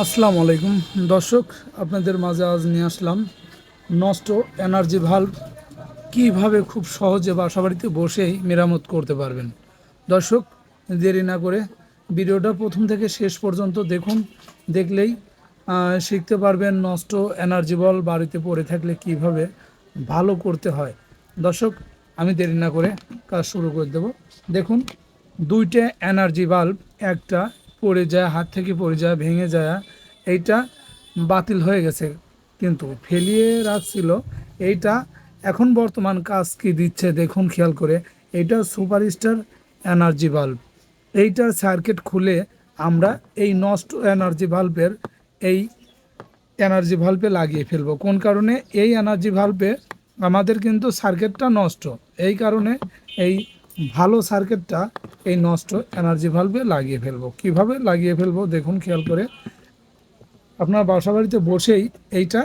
আসসালামু আলাইকুম। দর্শক, আপনাদের মাঝে আজ নিয়ে আসলাম নষ্ট এনার্জি ভাল্ব কীভাবে খুব সহজে বাসাবাড়িতে বসেই মেরামত করতে পারবেন। দর্শক, দেরি না করে ভিডিওটা প্রথম থেকে শেষ পর্যন্ত দেখুন। দেখলেই শিখতে পারবেন নষ্ট এনার্জি বল বাড়িতে পড়ে থাকলে কীভাবে ভালো করতে হয়। দর্শক, আমি দেরি না করে কাজ শুরু করে দেব। দেখুন, দুইটা এনার্জি বাল্ব একটা পড়ে যায়, হাত থেকে পড়ে যায়, ভেঙে যায়, এইটা বাতিল হয়ে গেছে। কিন্তু ফেলিয়ে রাখছিল, এইটা এখন বর্তমান কাজ কি দিচ্ছে দেখুন খেয়াল করে। এইটা সুপারস্টার এনার্জি বাল্ব। এইটার সার্কিট খুলে আমরা এই নষ্ট এনার্জি বাল্বের এই এনার্জি ভাল্বে লাগিয়ে ফেলব। কোন কারণে? এই এনার্জি ভাল্বে আমাদের কিন্তু সার্কিটটা নষ্ট। এই কারণে এই ভালো সার্কিটটা এই নষ্ট এনার্জি ভাল্বে লাগিয়ে ফেলব। কীভাবে লাগিয়ে ফেলব দেখুন, খেয়াল করে। আপনার বাসা বাড়িতে বসেই এইটা,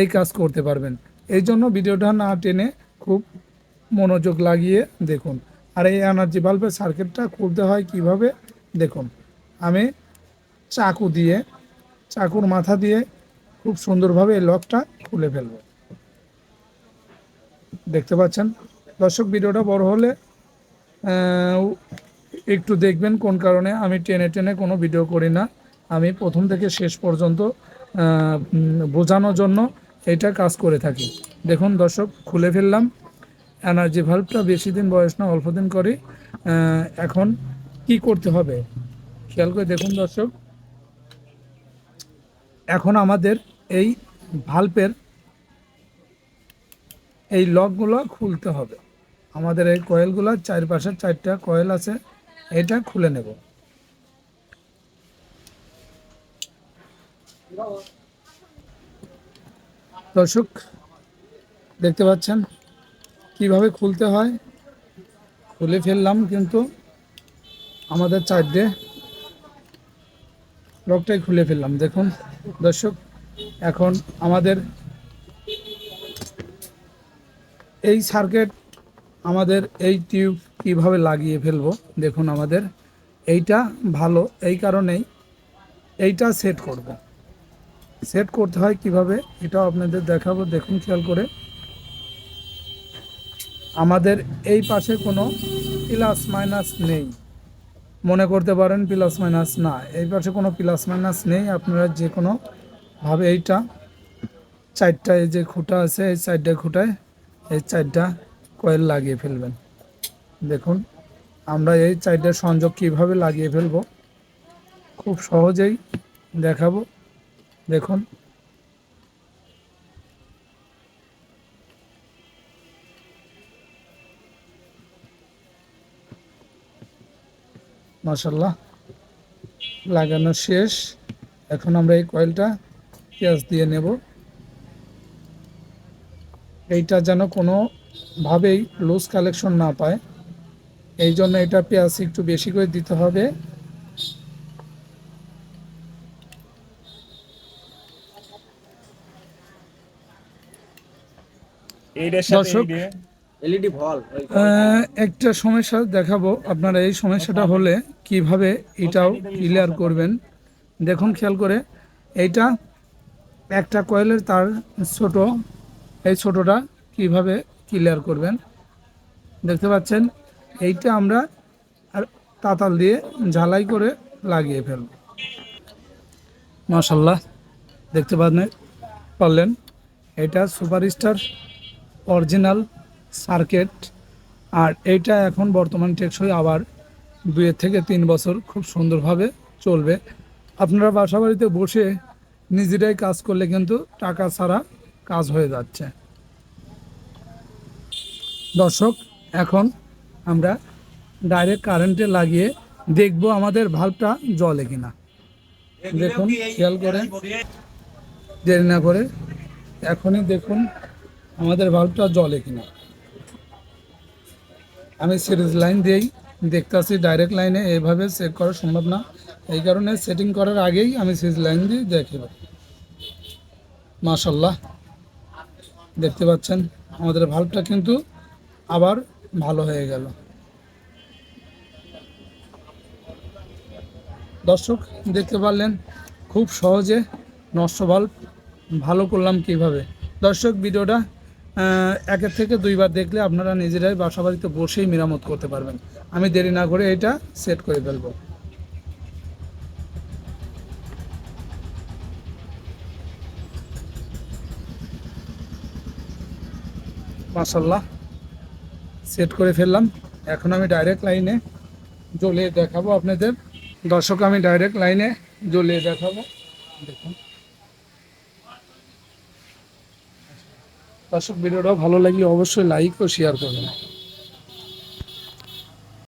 এই কাজ করতে পারবেন। এই জন্য ভিডিওটা না টেনে খুব মনোযোগ লাগিয়ে দেখুন। আর এই এনার্জি বাল্বের সার্কিটটা খুলতে হয় কীভাবে? দেখুন, আমি চাকু দিয়ে, চাকুর মাথা দিয়ে খুব সুন্দরভাবে এই লকটা খুলে ফেলব। দেখতে পাচ্ছেন? দর্শক, ভিডিওটা বড় হলে একটু দেখবেন কোন কারণে আমি টেনে টেনে কোনো ভিডিও করি না। আমি প্রথম থেকে শেষ পর্যন্ত বোঝানোর জন্য এটা কাজ করে থাকি। দেখুন দর্শক, খুলে ফেললাম। এনার্জি ভাল্বটা বেশি দিন বয়স না, অল্প দিন করে। এখন কি করতে হবে? খেয়াল করে দেখুন দর্শক। এখন আমাদের এই ভাল্বের এই লকগুলো খুলতে হবে। আমাদের এই কয়েলগুলো চারপাশে চারটা কয়েল আছে। এটা খুলে নেব। দর্শক, দেখতে পাচ্ছেন কীভাবে খুলতে হয়? খুলে ফেললাম কিন্তু আমাদের চারটে লকটাই খুলে ফেললাম। দেখুন, দর্শক, এখন আমাদের এই সার্কিট আমাদের এই টিউব কীভাবে লাগিয়ে ফেলব? দেখুন আমাদের এইটা ভালো, এই কারণেই এইটা সেট করব। সেট করতে হয় কীভাবে? এটাও আপনাদের দেখাবো, দেখুন খেয়াল করে। আমাদের এই পাশে কোনো প্লাস মাইনাস নেই। মনে করতে পারেন প্লাস মাইনাস না। এই পাশে কোনো প্লাস মাইনাস নেই। আপনারা যে কোনো ভাবে এইটা চারটা এই যে খুঁটা আছে, এই চারটা খুঁটায় এই চারটা কয়েল লাগিয়ে ফেলবেন। দেখুন, আমরা এই চারটা সংযোগ কীভাবে লাগিয়ে ফেলব? খুব সহজেই দেখাবো। দেখুন। মাসাল্লাহ লাগানো শেষ। এখন আমরা এই কয়েলটা পেঁয়াজ দিয়ে নেব। এইটা যেন কোনোভাবেই লুজ কালেকশন না পায়। এই জন্য এটা পেঁয়াজ একটু বেশি করে দিতে হবে। দর্শক, একটা সমস্যা দেখাবো আপনারা এই সমস্যাটা হলে কীভাবে এটাও ক্লিয়ার করবেন। দেখুন খেয়াল করে এইটা একটা কয়েলের তার ছোট এই ছোটটা কীভাবে ক্লিয়ার করবেন। দেখতে পাচ্ছেন? এইটা আমরা তাতাল দিয়ে ঝালাই করে লাগিয়ে ফেলব। মাশাল্লাহ দেখতে পারলেন? এটা সুপারস্টার অরিজিনাল সার্কেট। আর এইটা এখন বর্তমান টেকসই আবার দুয়ের থেকে তিন বছর খুব সুন্দরভাবে চলবে। আপনারা বাসা বাড়িতে বসে নিজেরাই কাজ করলে কিন্তু টাকা ছাড়া কাজ হয়ে যাচ্ছে। দর্শক, এখন আমরা ডাইরেক্ট কারেন্টে লাগিয়ে দেখব আমাদের ভাল্বটা জলে কিনা। দেখুন, খেয়াল করে দেরি না করে এখনই দেখুন আমাদের ভাল্বটা জলে কিনা। আমি সিরিজ লাইন দিয়েই দেখতেছি ডাইরেক্ট লাইনে এইভাবে চেক করা সম্ভব না। এই কারণে সেটিং করার আগেই আমি সিরিজ লাইন দিয়ে দেখে মাশাল্লাহ দেখতে পাচ্ছেন, আমাদের ভাল্বটা কিন্তু আবার ভালো হয়ে গেল। দর্শক, দেখতে পারলেন, খুব সহজে নষ্ট বাল্ব ভালো করলাম কীভাবে। দর্শক, ভিডিওটা একের থেকে দুইবার দেখলে আপনারা নিজেরাই বাসা বাড়িতে বসেই মেরামত করতে পারবেন। আমি দেরি না করে এটা সেট করে ফেলব। মাসাল্লাহ সেট করে ফেললাম। এখন আমি ডাইরেক্ট লাইনে জ্বলিয়ে দেখাবো আপনাদের। দর্শক, আমি ডাইরেক্ট লাইনে জ্বলিয়ে দেখাবো। দেখুন। দর্শক, ভিডিওটা ভালো লাগলে অবশ্যই লাইক ও শেয়ার করবেন।